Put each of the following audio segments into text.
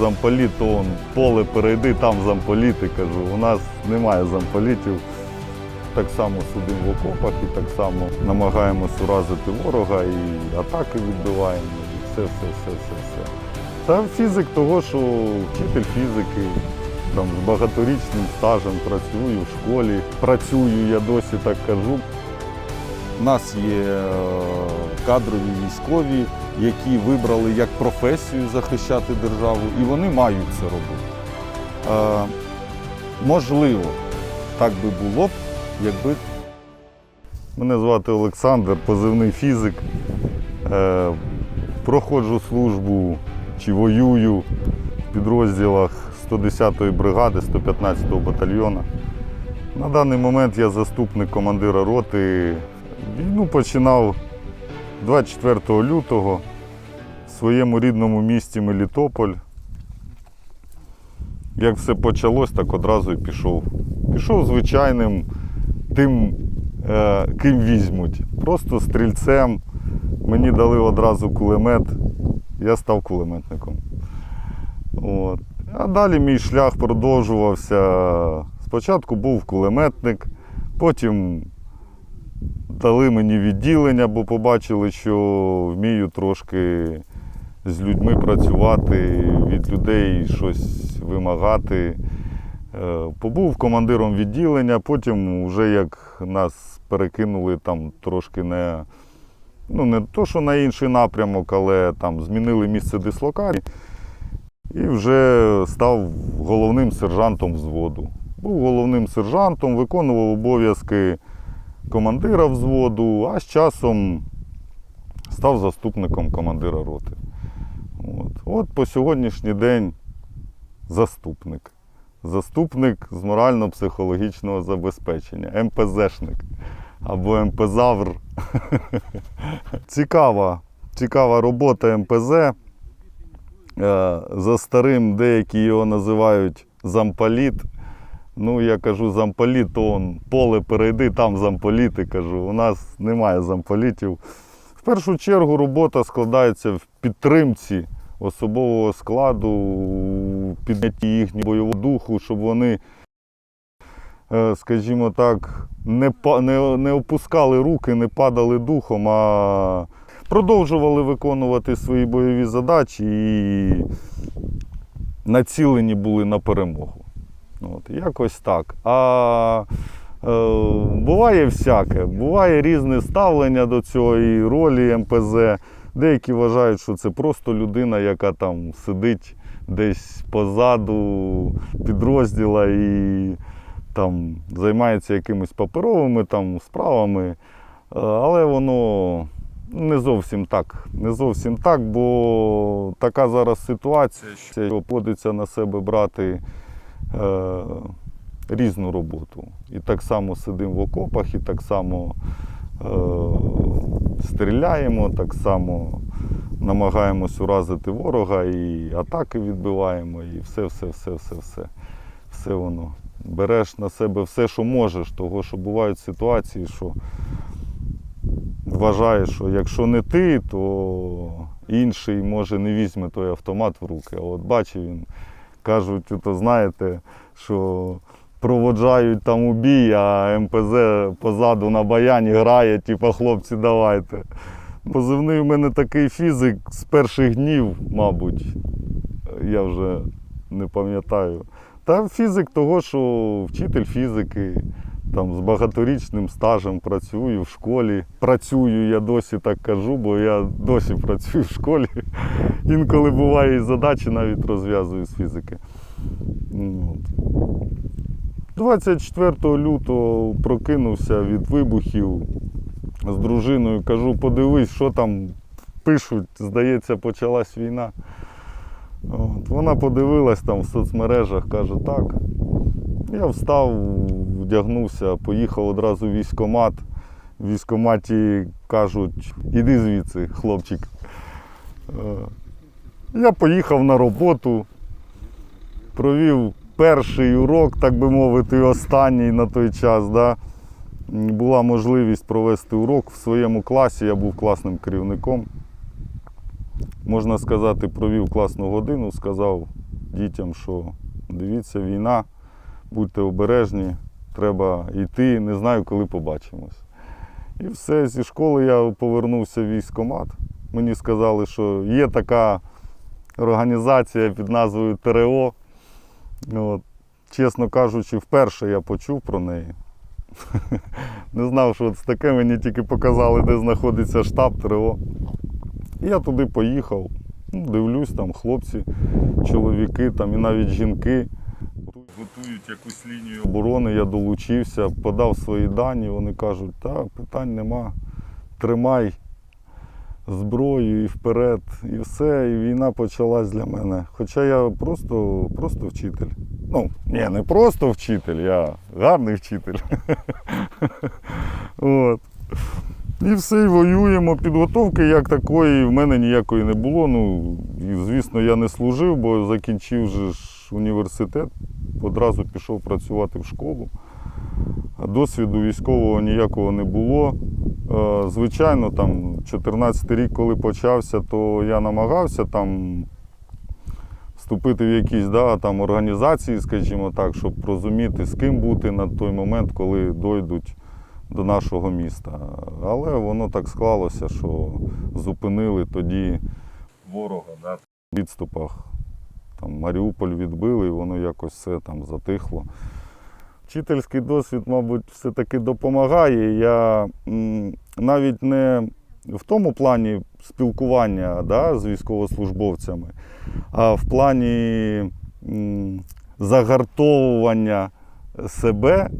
замполіт, то он поле перейди, там замполіти, кажу. У нас немає замполітів. Так само сидимо в окопах і так само намагаємось уразити ворога і атаки відбиваємо, і все, все, все, все, все. Та фізик того, що вчитель фізики, там, з багаторічним стажем працюю в школі, працюю, я досі так кажу. У нас є е, кадрові військові, які вибрали як професію захищати державу, і вони мають це робити. Е, можливо, так би було б, якби. Мене звати Олександр, позивний фізик. Е, проходжу службу чи воюю в підрозділах 110-ї бригади 115-го батальйону. На даний момент я заступник командира роти. Війну починав 24 лютого в своєму рідному місті Мелітополь. Як все почалось, так одразу і пішов. Пішов звичайним тим, е, ким візьмуть. Просто стрільцем. Мені дали одразу кулемет, я став кулеметником. От. А далі мій шлях продовжувався. Спочатку був кулеметник, потім дали мені відділення, бо побачили, що вмію трошки з людьми працювати, від людей щось вимагати. Е, Побув командиром відділення, потім, вже як нас перекинули там трошки не, ну не то, що на інший напрямок, але там змінили місце дислокації і вже став головним сержантом взводу. Був головним сержантом, виконував обов'язки командира взводу, а з часом став заступником командира роти. От, От по сьогоднішній день заступник. Заступник з морально-психологічного забезпечення, МПЗшник або МПЗавр. Цікава, цікава робота МПЗ. Е, За старим деякі його називають замполіт. Ну, я кажу замполіт, то он поле перейди, там замполіти. Кажу. У нас немає замполітів. В першу чергу робота складається в підтримці особового складу, у піднятті їхнього бойового духу, щоб вони, е, скажімо так, не, не, не опускали руки, не падали духом, а продовжували виконувати свої бойові задачі і націлені були на перемогу. От, якось так. А е, буває всяке, буває різне ставлення до цієї ролі МПЗ. Деякі вважають, що це просто людина, яка там сидить десь позаду підрозділа і там займається якимись паперовими там справами. Е, Але воно не зовсім так. Не зовсім так, бо така зараз ситуація, що доводиться на себе брати е, різну роботу. І так само сидимо в окопах, і так само е, стріляємо, так само намагаємось уразити ворога, і атаки відбиваємо, і все, все, все, все, все. Все воно. Береш на себе все, що можеш, того, що бувають ситуації, що вважаєш, що якщо не ти, то інший може не візьме той автомат в руки. А от бачив він, кажуть, то знаєте, що проводжають там у бій, а МПЗ позаду на баяні грає, типу, хлопці, давайте. Позивний у мене такий фізик з перших днів, мабуть, я вже не пам'ятаю. Та фізик того, що вчитель фізики, там з багаторічним стажем працюю в школі. Працюю, я досі так кажу, бо я досі працюю в школі. Інколи буває і задачі навіть розв'язую з фізики. Ну, 24 лютого прокинувся від вибухів з дружиною. Кажу, подивись, що там пишуть. Здається, почалась війна. От. Вона подивилась там в соцмережах, каже, так. Я встав, вдягнувся, поїхав одразу в військкомат. В військкоматі кажуть, іди звідси, хлопчик. Е, Я поїхав на роботу, провів перший урок, так би мовити, і останній на той час. Да. Була можливість провести урок в своєму класі, я був класним керівником. Можна сказати, провів класну годину, сказав дітям, що дивіться, війна, будьте обережні, треба йти, не знаю, коли побачимось. І все, зі школи я повернувся в військкомат. Мені сказали, що є така організація під назвою ТРО. От, чесно кажучи, вперше я почув про неї. Не знав, що це таке, мені тільки показали, де знаходиться штаб ТРО. Я туди поїхав. Ну, дивлюсь, там хлопці, чоловіки, там і навіть жінки готують якусь лінію оборони. Я долучився, подав свої дані. Вони кажуть, так, питань нема, тримай зброю і вперед, і все. І війна почалась для мене. Хоча я просто, просто вчитель. Ну, ні, не просто вчитель, я гарний вчитель. От. І все, і воюємо. Підготовки як такої в мене ніякої не було. Ну, і, звісно, я не служив, бо закінчив же ж університет, одразу пішов працювати в школу. Досвіду військового ніякого не було. Е, Звичайно, там 14 рік, коли почався, то я намагався там вступити в якісь да, там, організації, скажімо так, щоб розуміти, з ким бути на той момент, коли дойдуть до нашого міста. Але воно так склалося, що зупинили тоді ворога да, в відступах. Там Маріуполь відбили, і воно якось все там затихло. Вчительський досвід, мабуть, все-таки допомагає. Я навіть не в тому плані спілкування да, з військовослужбовцями, а в плані загартовування себе е,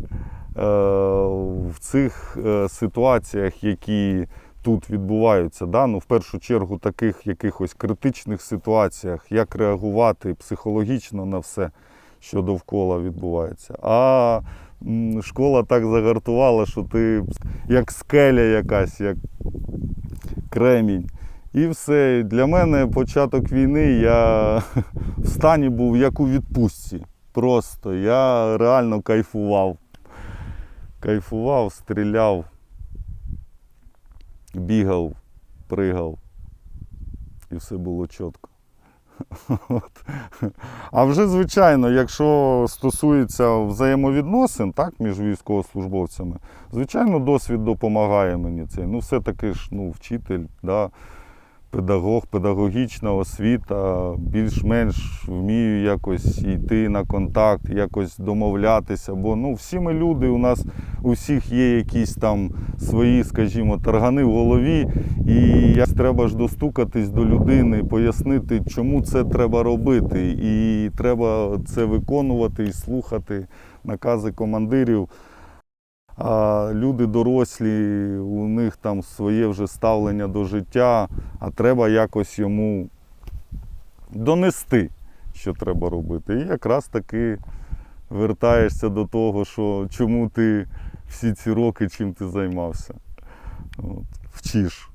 в цих е, ситуаціях, які тут відбуваються. Да? Ну, в першу чергу, таких якихось критичних ситуаціях, як реагувати психологічно на все, що довкола відбувається. А школа так загартувала, що ти як скеля якась, як кремінь. І все. Для мене початок війни я в стані був як у відпустці. Просто я реально кайфував. Кайфував, стріляв, бігав, пригав. І все було чітко. От. А вже, звичайно, якщо стосується взаємовідносин так, між військовослужбовцями, звичайно, досвід допомагає мені цей. Ну, все-таки ж ну, вчитель, да, педагог, педагогічна освіта, більш-менш вмію якось йти на контакт, якось домовлятися. Бо ну, всі ми люди, у нас у всіх є якісь там свої, скажімо, таргани в голові. І як треба ж достукатись до людини, пояснити, чому це треба робити. І треба це виконувати і слухати накази командирів. А люди дорослі, у них там своє вже ставлення до життя, а треба якось йому донести, що треба робити. І якраз таки вертаєшся до того, що чому ти всі ці роки чим ти займався. От, вчиш.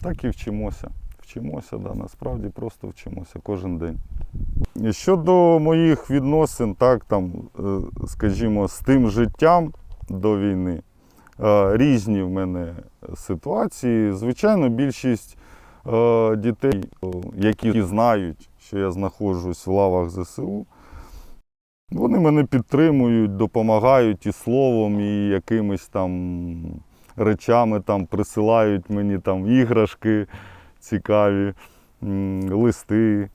Так і вчимося. Вчимося, да, насправді просто вчимося кожен день. Щодо моїх відносин, так, там, е, скажімо, з тим життям до війни, е, різні в мене ситуації. Звичайно, більшість е, дітей, які знають, що я знаходжусь в лавах ЗСУ, вони мене підтримують, допомагають і словом, і якимись там речами там присилають мені там іграшки цікаві, листи.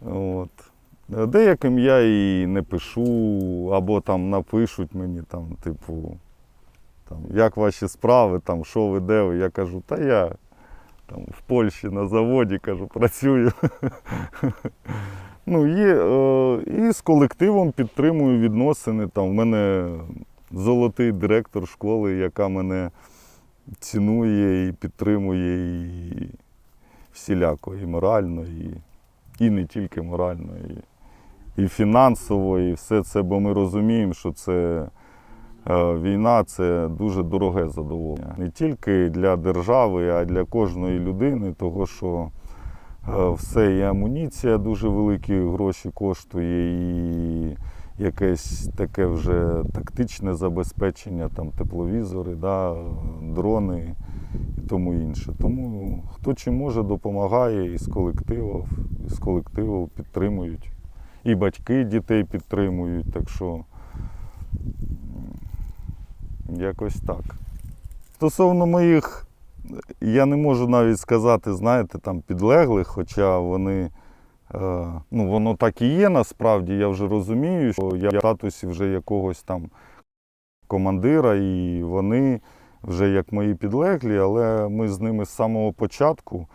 От. Деяким я і не пишу, або там напишуть мені, там, типу, там, як ваші справи, там, що ви, де ви. Я кажу, та я там, в Польщі на заводі кажу, працюю. ну, є, е, і з колективом підтримую відносини. Там, в мене золотий директор школи, яка мене цінує і підтримує і всіляко, і морально, і, і не тільки морально. І, і фінансово, і все це, бо ми розуміємо, що це е, війна це дуже дороге задоволення. Не тільки для держави, а й для кожної людини, того що е, все і амуніція дуже великі гроші коштує, і якесь таке вже тактичне забезпечення, там тепловізори, да, дрони і тому інше. Тому хто чим може, допомагає із колективів, з колективів підтримують. І батьки дітей підтримують. Так що якось так. Стосовно моїх, я не можу навіть сказати, знаєте, там підлеглих, хоча вони. Е, ну, воно так і є насправді. Я вже розумію, що я в статусі вже якогось там командира, і вони вже як мої підлеглі, але ми з ними з самого початку.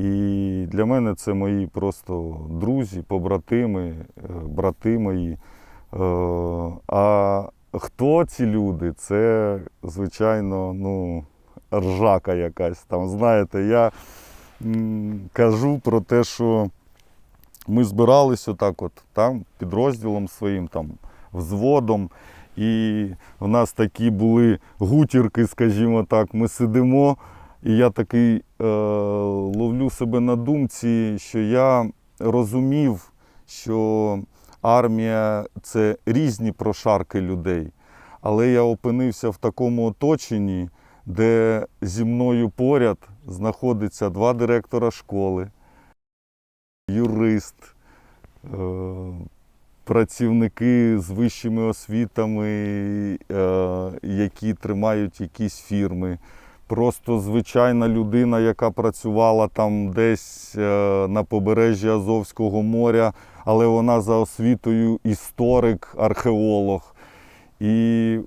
І для мене це мої просто друзі, побратими, е, брати мої. Е, А хто ці люди? Це, звичайно, ну, ржака якась там. Знаєте, я кажу про те, що ми збирались отак от там підрозділом своїм, там, взводом. І в нас такі були гутірки, скажімо так. Ми сидимо, і я такий е, ловлю себе на думці, що я розумів, що армія це різні прошарки людей. Але я опинився в такому оточенні, де зі мною поряд знаходиться два директора школи, юрист, е, працівники з вищими освітами, е, які тримають якісь фірми. Просто звичайна людина, яка працювала там десь е, на побережжі Азовського моря, але вона за освітою історик, археолог. І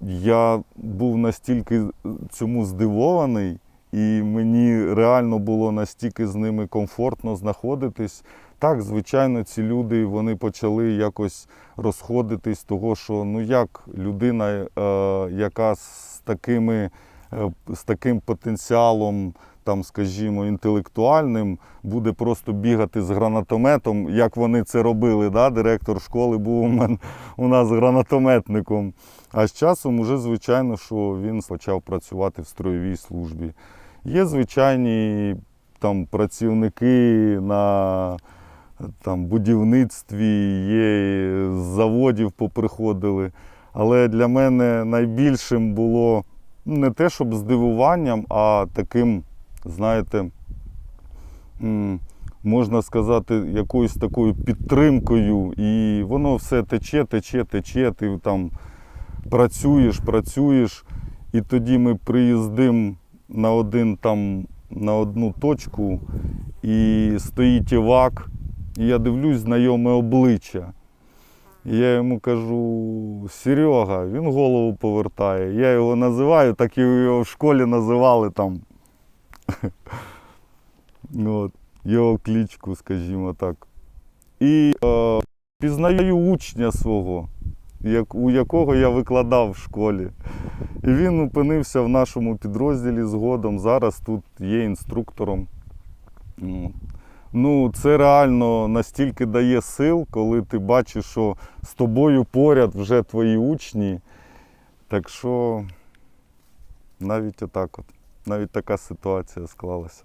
я був настільки цьому здивований, і мені реально було настільки з ними комфортно знаходитись. Так, звичайно, ці люди вони почали якось розходитись, того що ну як людина, е, яка з такими з таким потенціалом, там, скажімо, інтелектуальним, буде просто бігати з гранатометом, як вони це робили. Да? Директор школи був у, мен, у нас гранатометником. А з часом, уже, звичайно, що він почав працювати в строєвій службі. Є звичайні там, працівники на там, будівництві, є з заводів поприходили. Але для мене найбільшим було не те, щоб здивуванням, а таким, знаєте, можна сказати, якоюсь такою підтримкою. І воно все тече, тече, тече. Ти там працюєш, працюєш. І тоді ми приїздимо на один там, на одну точку, і стоїть івак, і я дивлюсь знайоме обличчя. Я йому кажу, Серега, він голову повертає. Я його називаю, так і його в школі називали там. От, його кличку, скажімо так. І е, пізнаю учня свого, як, у якого я викладав в школі. І він опинився в нашому підрозділі згодом. Зараз тут є інструктором. Ну, Ну, це реально настільки дає сил, коли ти бачиш, що з тобою поряд вже твої учні. Так що навіть отак от, навіть така ситуація склалася.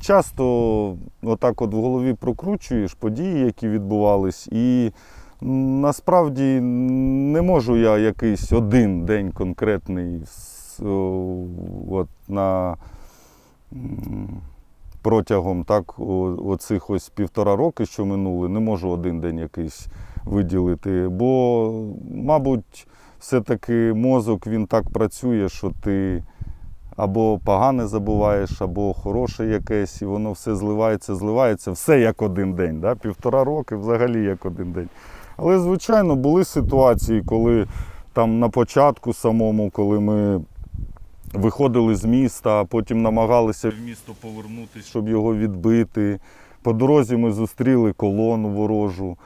Часто отак от в голові прокручуєш події, які відбувались, і насправді не можу я якийсь один день конкретний от, на протягом так, оцих ось півтора роки, що минули, не можу один день якийсь виділити. Бо, мабуть, все-таки мозок він так працює, що ти або погане забуваєш, або хороше якесь, і воно все зливається, зливається, все як один день. Да? Півтора роки взагалі як один день. Але, звичайно, були ситуації, коли там на початку самому, коли ми виходили з міста, потім намагалися в місто повернутися, щоб його відбити. По дорозі ми зустріли колону ворожу.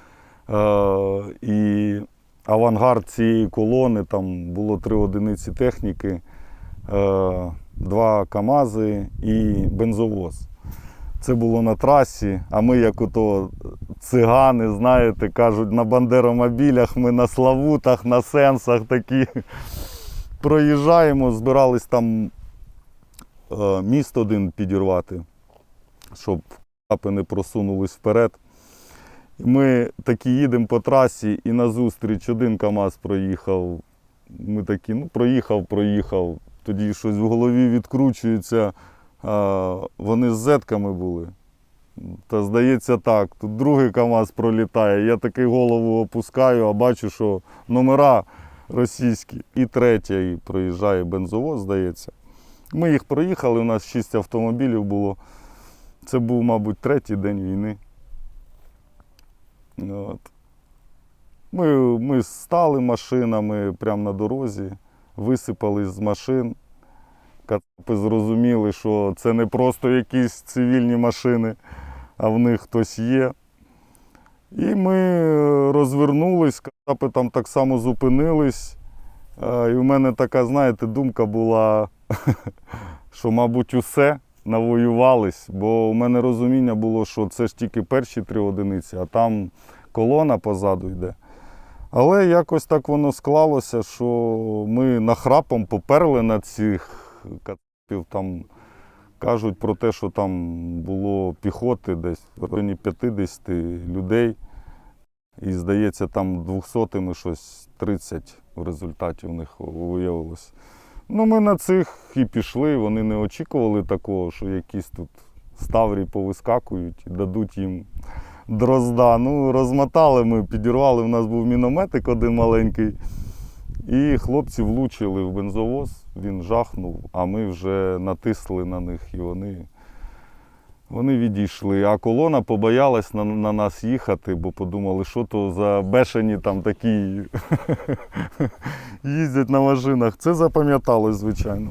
Е, і авангард цієї колони, там було три одиниці техніки, е, два КАМАЗи і бензовоз. Це було на трасі, а ми, як ото цигани, знаєте, кажуть, на бандеромобілях, ми на славутах, на сенсах такі проїжджаємо, збирались там е, міст один підірвати, щоб капи не просунулись вперед. Ми такі їдемо по трасі і назустріч один КАМАЗ проїхав. Ми такі, ну, проїхав, проїхав. Тоді щось в голові відкручується. А, вони з зетками були. Та здається так, тут другий КАМАЗ пролітає. Я такий голову опускаю, а бачу, що номера російські. І третя, проїжджає бензовоз, здається. Ми їх проїхали, у нас шість автомобілів було. Це був, мабуть, третій день війни. От. Ми, ми стали машинами прямо на дорозі, висипались з машин. Кацапи зрозуміли, що це не просто якісь цивільні машини, а в них хтось є. І ми е, розвернулись, кацапи там так само зупинились. Е, І в мене така, знаєте, думка була, що, мабуть, усе навоювались, бо у мене розуміння було, що це ж тільки перші три одиниці, а там колона позаду йде. Але якось так воно склалося, що ми нахрапом поперли на цих кацапів. Там кажуть про те, що там було піхоти десь в районі 50 людей. І, здається, там 200-ми щось 30 в результаті у них виявилось. Ну, ми на цих і пішли, вони не очікували такого, що якісь тут ставрі повискакують і дадуть їм дрозда. Ну, розмотали ми, підірвали. У нас був мінометик один маленький. І хлопці влучили в бензовоз, він жахнув, а ми вже натисли на них і вони, вони відійшли. А колона побоялась на, на нас їхати, бо подумали, що то за бешені там такі їздять на машинах. Це запам'яталось, звичайно.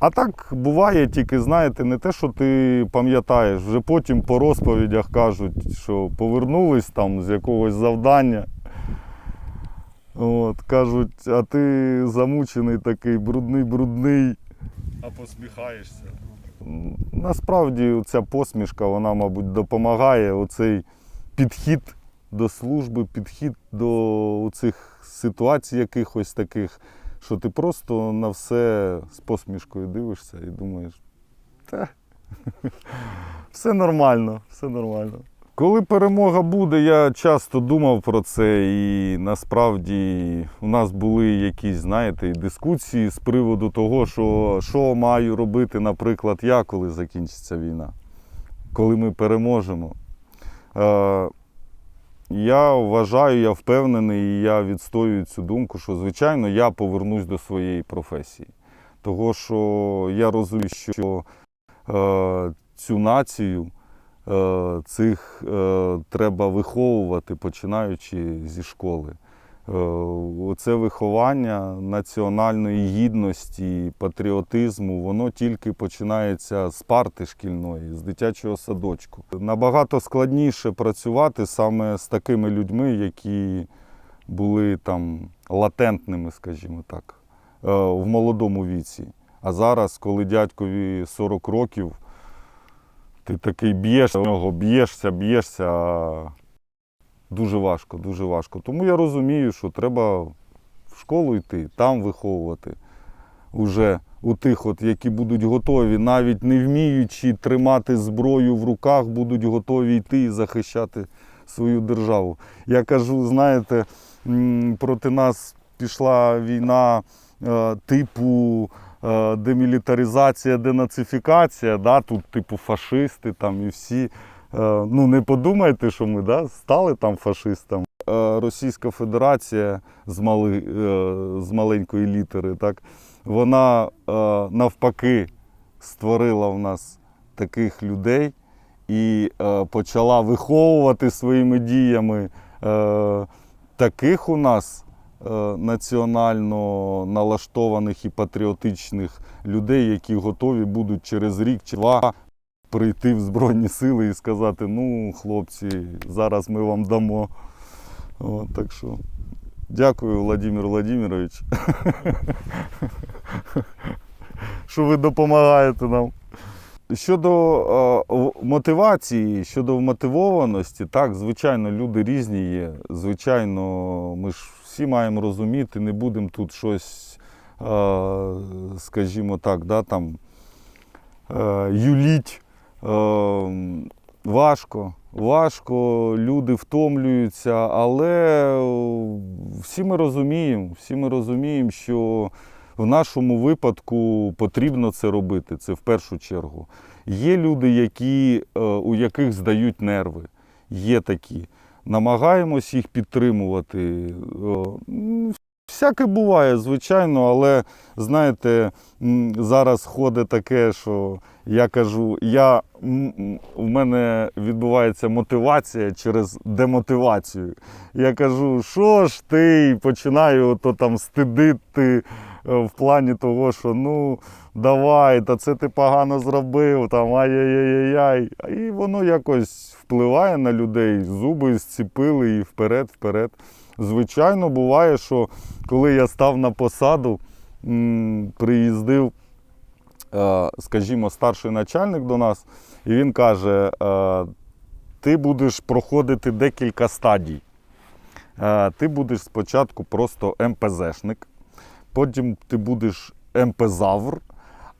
А так буває, тільки знаєте, не те, що ти пам'ятаєш, вже потім по розповідях кажуть, що повернулись там з якогось завдання. От, кажуть, а ти замучений такий, брудний, брудний. А посміхаєшся. Насправді ця посмішка, вона, мабуть, допомагає. Оцей підхід до служби, підхід до цих ситуацій якихось таких, що ти просто на все з посмішкою дивишся і думаєш, та все нормально, все нормально. Коли перемога буде, я часто думав про це, і насправді у нас були якісь, знаєте, дискусії з приводу того, що, що маю робити, наприклад, я, коли закінчиться війна, коли ми переможемо. Е, я вважаю, я впевнений, і я відстоюю цю думку, що, звичайно, я повернусь до своєї професії. Того, що я розумію, що е, цю націю. Е, цих е, треба виховувати, починаючи зі школи. Е, Оце виховання національної гідності, патріотизму, воно тільки починається з парти шкільної, з дитячого садочку. Набагато складніше працювати саме з такими людьми, які були там латентними, скажімо так, в молодому віці. А зараз, коли дядькові 40 років, ти такий б'єшся, в нього б'єшся, б'єшся. Дуже важко, дуже важко. Тому я розумію, що треба в школу йти, там виховувати уже у тих, от, які будуть готові, навіть не вміючи тримати зброю в руках, будуть готові йти і захищати свою державу. Я кажу, знаєте, проти нас пішла війна е, типу демілітаризація, денацифікація, да, тут типу фашисти там і всі. Е, Ну, не подумайте, що ми да, стали там фашистами. Е, Російська Федерація з, мали, е, з маленької літери, так, вона е, навпаки створила в нас таких людей і е, почала виховувати своїми діями е, таких у нас е, національно налаштованих і патріотичних людей, які готові будуть через рік чи два прийти в Збройні Сили і сказати: ну, хлопці, зараз ми вам дамо. От, так що дякую, Владимир Владимирович, що ви допомагаєте нам. Щодо е, мотивації, щодо вмотивованості, так, звичайно, люди різні є. Звичайно, ми ж всі маємо розуміти, не будемо тут щось, е, скажімо так, да, там, е, юліть. Е, важко, важко, люди втомлюються, але всі ми розуміємо, всі ми розуміємо, що в нашому випадку потрібно це робити, це в першу чергу. Є люди, які, у яких здають нерви. Є такі. Намагаємось їх підтримувати. Всяке буває, звичайно, але знаєте, зараз ходить таке, що я кажу, я, м, мене відбувається мотивація через демотивацію. Я кажу, що ж ти, І починаю ото там стидити е, в плані того, що ну давай, та це ти погано зробив, там ай-яй-яй-яй. І воно якось впливає на людей, зуби зціпили і вперед, вперед. Звичайно, буває, що коли я став на посаду, приїздив, е, скажімо, старший начальник до нас, і він каже: е, ти будеш проходити декілька стадій. Е, Ти будеш спочатку просто МПЗшник, потім ти будеш МПЗавр,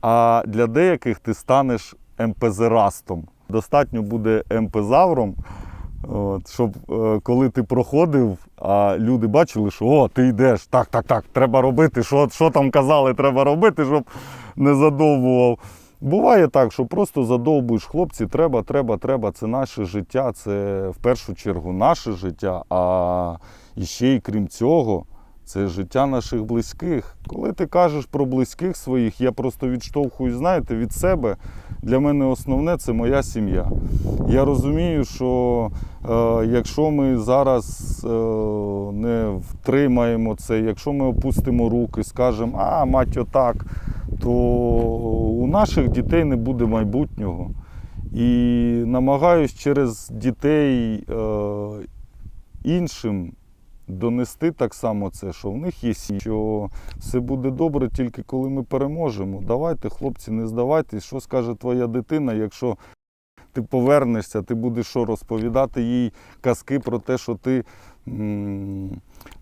а для деяких ти станеш МПЗрастом. Достатньо буде МПЗавром, От, щоб е, коли ти проходив, а люди бачили, що о, ти йдеш, так, так, так, треба робити, що, що там казали, треба робити, щоб не задовбував. Буває так, що просто задовбуєш хлопці, треба, треба, треба. Це наше життя, це в першу чергу наше життя. А ще й крім цього, це життя наших близьких. Коли ти кажеш про близьких своїх, я просто відштовхую, знаєте, від себе. Для мене основне це моя сім'я. Я розумію, що е, якщо ми зараз е, не втримаємо це, якщо ми опустимо руки, скажемо, а мать отак, то у наших дітей не буде майбутнього. І намагаюсь через дітей е, іншим донести так само це, що в них є сім'я, що все буде добре тільки коли ми переможемо. Давайте, хлопці, не здавайтесь, що скаже твоя дитина, якщо ти повернешся, ти будеш що розповідати їй казки про те, що ти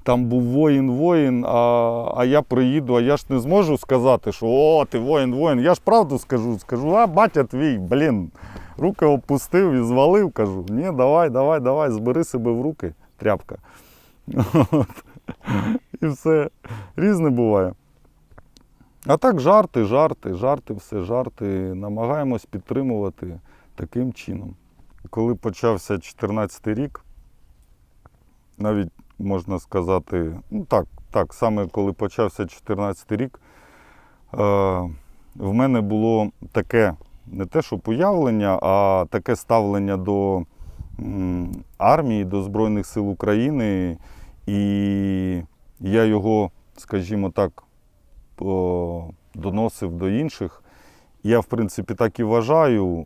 там був воїн-воїн, а, а я приїду, а я ж не зможу сказати, що о, ти воїн-воїн. Я ж правду скажу, скажу, а батя твій, блін, руки опустив і звалив, кажу. Ні, давай, давай, давай, збери себе в руки, тряпка. От. І все. Різне буває. А так жарти, жарти, жарти, все, жарти. Намагаємось підтримувати таким чином. Коли почався 2014 рік, навіть можна сказати, ну так, так, саме коли почався 2014 рік, е, в мене було таке не те, що появлення, а таке ставлення до армії, до Збройних сил України. І я його, скажімо так, доносив до інших. Я, в принципі, так і вважаю,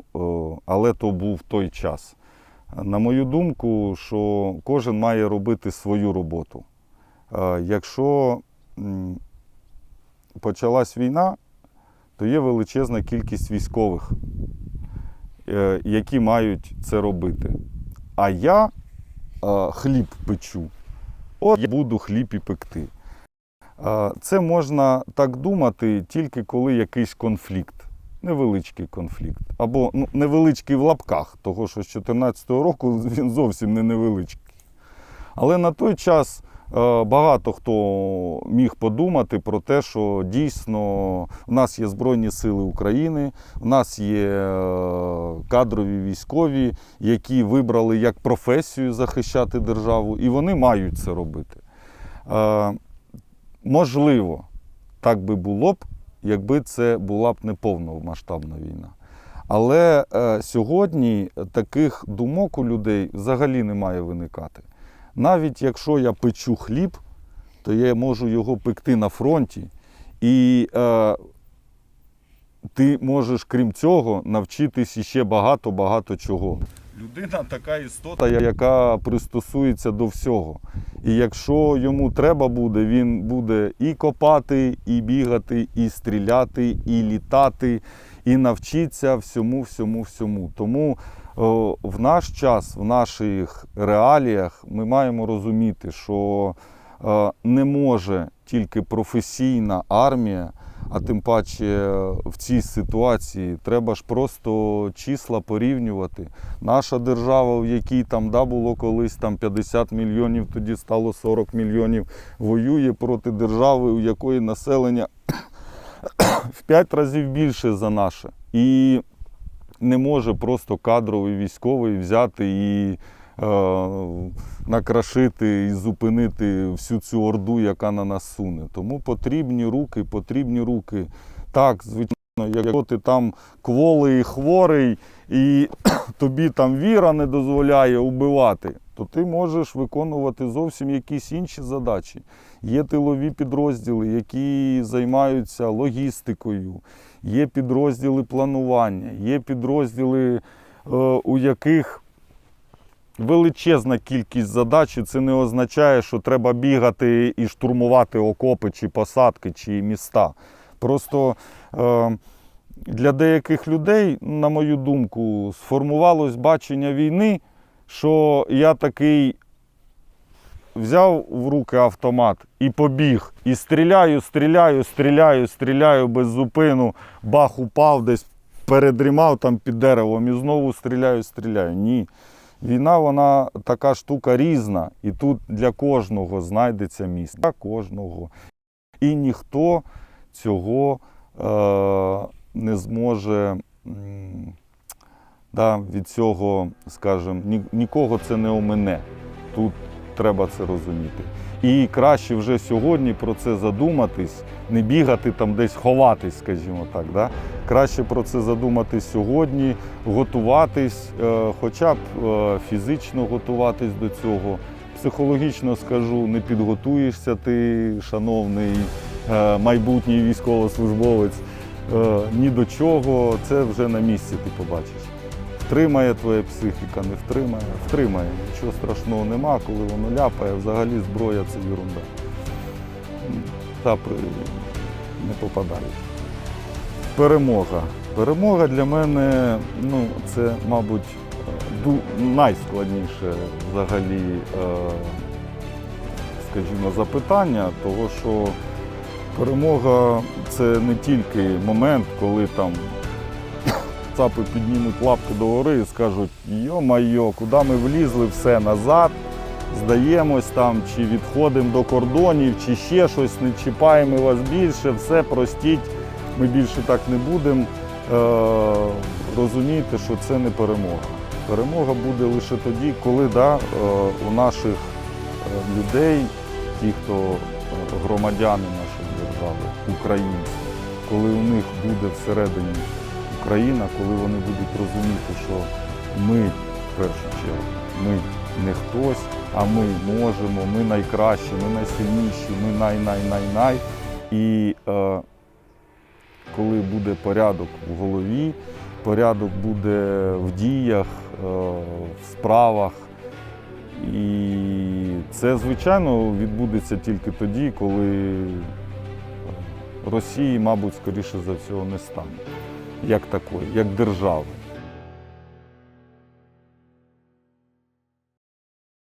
але то був той час. На мою думку, що кожен має робити свою роботу. Е, Якщо почалась війна, то є величезна кількість військових, е, які мають це робити. А я е, хліб печу. От я буду хліб і пекти. Це можна так думати тільки коли якийсь конфлікт, невеличкий конфлікт. Або ну, невеличкий в лапках, того що з 2014 року він зовсім не невеличкий. Але на той час багато хто міг подумати про те, що дійсно в нас є Збройні Сили України, в нас є е, кадрові військові, які вибрали як професію захищати державу, і вони мають це робити. Е, Можливо, так би було б, якби це була б не повномасштабна війна. Але е, сьогодні таких думок у людей взагалі не має виникати. Навіть якщо я печу хліб, то я можу його пекти на фронті. І е, ти можеш, крім цього, навчитись іще багато-багато чого. Людина така істота, яка пристосується до всього. І якщо йому треба буде, він буде і копати, і бігати, і стріляти, і літати, і навчиться всьому, всьому, всьому. Тому в наш час, в наших реаліях, ми маємо розуміти, що е, не може тільки професійна армія, а тим паче в цій ситуації треба ж просто числа порівнювати. Наша держава, в якій там да, було колись там 50 мільйонів, тоді стало 40 мільйонів, воює проти держави, у якої населення в 5 разів більше за наше. І не може просто кадровий військовий взяти і е, накрашити і зупинити всю цю орду, яка на нас суне. Тому потрібні руки, потрібні руки. Так, звичайно, якщо ти там кволий, хворий, і тобі там віра не дозволяє убивати, то ти можеш виконувати зовсім якісь інші задачі. Є тилові підрозділи, які займаються логістикою, є підрозділи планування, є підрозділи, е, у яких величезна кількість задач, і це не означає, що треба бігати і штурмувати окопи, чи посадки, чи міста. Просто е, для деяких людей, на мою думку, сформувалось бачення війни, що я такий взяв в руки автомат і побіг. І стріляю, стріляю, стріляю, стріляю без зупину, бах упав, десь передрімав там під деревом і знову стріляю, стріляю. Ні. Війна, вона така штука різна, і тут для кожного знайдеться місце. Для кожного. І ніхто цього е, не зможе да, від цього, скажімо, ні, нікого це не омине. Тут треба це розуміти. І краще вже сьогодні про це задуматись, не бігати там десь ховатись, скажімо так. Да? Краще про це задуматись сьогодні, готуватись, е, хоча б е, фізично готуватись до цього. Психологічно скажу, не підготуєшся ти, шановний е, майбутній військовослужбовець, ні до чого. Це вже на місці ти побачиш. Втримає твоя психіка, не втримає, втримає. Нічого страшного нема, коли воно ляпає, взагалі зброя це ерунда. Тапи не попадають. Перемога. Перемога для мене ну, це, мабуть, найскладніше взагалі, е, скажімо, запитання, того що перемога це не тільки момент, коли там цапи піднімуть лапки догори і скажуть, йо-майо, куди ми влізли, все назад, здаємось там, чи відходимо до кордонів, чи ще щось, не чіпаємо вас більше, все простіть, ми більше так не будемо. Е, розумійте, що це не перемога. Перемога буде лише тоді, коли да, е, у наших е, людей, ті, хто е, громадяни нашої держави, українці, коли у них буде всередині Україна, коли вони будуть розуміти, що ми в першу чергу, ми не хтось, а ми можемо, ми найкращі, ми найсильніші, ми най-най-най-най. І е, коли буде порядок в голові, порядок буде в діях, е, в справах. І це, звичайно, відбудеться тільки тоді, коли Росії, мабуть, скоріше за всього не стане як такої, як держави.